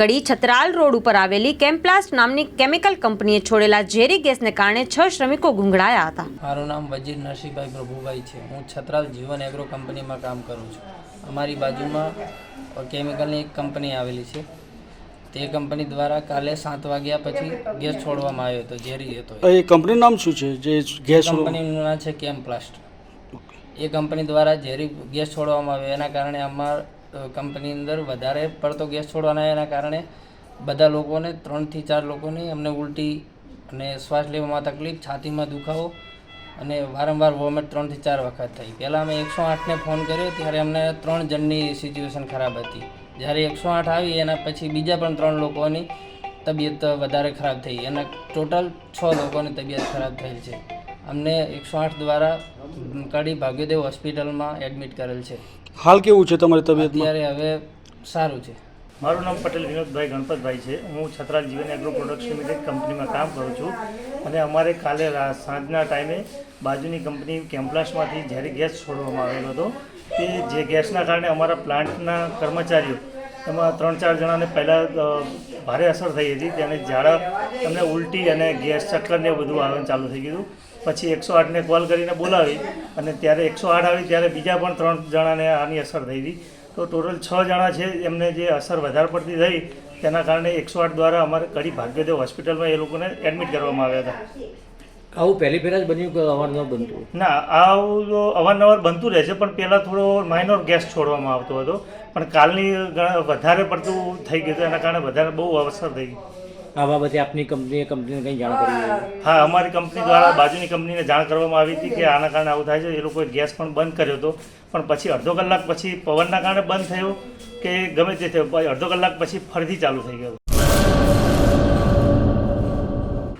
કડી છતરાલ road ઉપર આવેલી કેમ્પ્લાસ્ટ નામની કેમિકલ કંપનીએ છોડેલા ઝેરી ગેસને કારણે છ શ્રમિકો ગુંગળાયા હતા. મારું નામ વજીર નરસિંહભાઈ પ્રભુભાઈ છે. હું છત્રાલ જીવન એગ્રો કંપનીમાં કામ કરું છું. અમારી બાજુમાં કેમિકલની એક કંપની આવેલી છે. તે કંપની દ્વારા કાલે સાત વાગ્યા પછી ગેસ છોડવામાં આવ્યો હતો ઝેરી હતો. એ. કંપનીનું નામ શું છે? જે ગેસ કંપનીનું નામ છે કેમ્પ્લાસ્ટ. એ કંપની દ્વારા ઝેરી ગેસ છોડવામાં આવ્યો. એના કારણે અમાર કંપની અંદર વધારે પડતો ગેસ છોડવાના એના કારણે બધા લોકોને, ત્રણથી ચાર લોકોને અમને ઉલટી અને શ્વાસ લેવામાં તકલીફ, છાતીમાં દુખાવો અને વારંવાર વોમિટ ત્રણથી ચાર વખત થઈ. પહેલાં અમે એકસો આઠને ફોન કર્યો, ત્યારે અમને ત્રણ જણની સિચ્યુએશન ખરાબ હતી. જ્યારે એકસો આઠ આવી, એના પછી બીજા પણ ત્રણ લોકોની તબિયત વધારે ખરાબ થઈ. એના ટોટલ છ લોકોની તબિયત ખરાબ થયેલ છે. અમને એકસો આઠ દ્વારા કડી ભાગ્યોદેવ હોસ્પિટલમાં એડમિટ કરેલ છે. હાલ કેવું છે તમારી તબિયત અત્યારે હવે સારું છે. મારું નામ પટેલ વિનોદભાઈ ગણપતભાઈ છે. હું છત્રાલ જીવન એગ્રો પ્રોડક્ટ્સ લિમિટેડ કંપનીમાં કામ કરું છું અને અમારે કાલે રા- સાંજના ટાઈમે બાજુની કંપની કેમ્પલાસમાંથી જ્યારે ગેસ છોડવામાં આવેલો હતો તે જે ગેસના કારણે અમારા પ્લાન્ટના કર્મચારીઓ એમાં ત્રણ ચાર જણાને પહેલાં ભારે અસર થઈ હતી. તેને ઝાડા એમને ઉલટી અને ગેસ ચક્કર ને એવું બધું આવવાનું ચાલુ થઈ ગયું પછી એકસો આઠને કોલ કરીને બોલાવી અને ત્યારે એકસો આઠ આવી ત્યારે બીજા પણ ત્રણ જણાને આની અસર થઈ હતી. તો ટોટલ છ જણા છે એમને જે અસર વધારે પડતી થઈ તેના કારણે એકસો આઠ દ્વારા અમારે કડી ભાગ્યોદય હોસ્પિટલમાં એ લોકોને એડમિટ કરવામાં આવ્યા હતા. આવું પહેલી ફેર જ બન્યું કે અવારનવાર બનતું ના આવું તો અવારનવાર બનતું રહે છે પણ પહેલાં થોડો માઇનોર ગેસ છોડવામાં આવતો હતો. પણ કાલની વધારે પડતું થઈ ગયું એના કારણે વધારે બહુ અવસર થઈ ગઈ. આ બાબતે આપની કંપનીએ કંપનીને કંઈ જાણ કરી હા અમારી કંપની દ્વારા બાજુની કંપનીને જાણ કરવામાં આવી હતી કે આના કારણે આવું થાય છે. એ લોકોએ ગેસ પણ બંધ કર્યો હતો. પણ પછી અડધો કલાક પછી પવનના કારણે બંધ થયો કે ગમે તે થયો. અડધો કલાક પછી ફરીથી ચાલુ થઈ ગયો.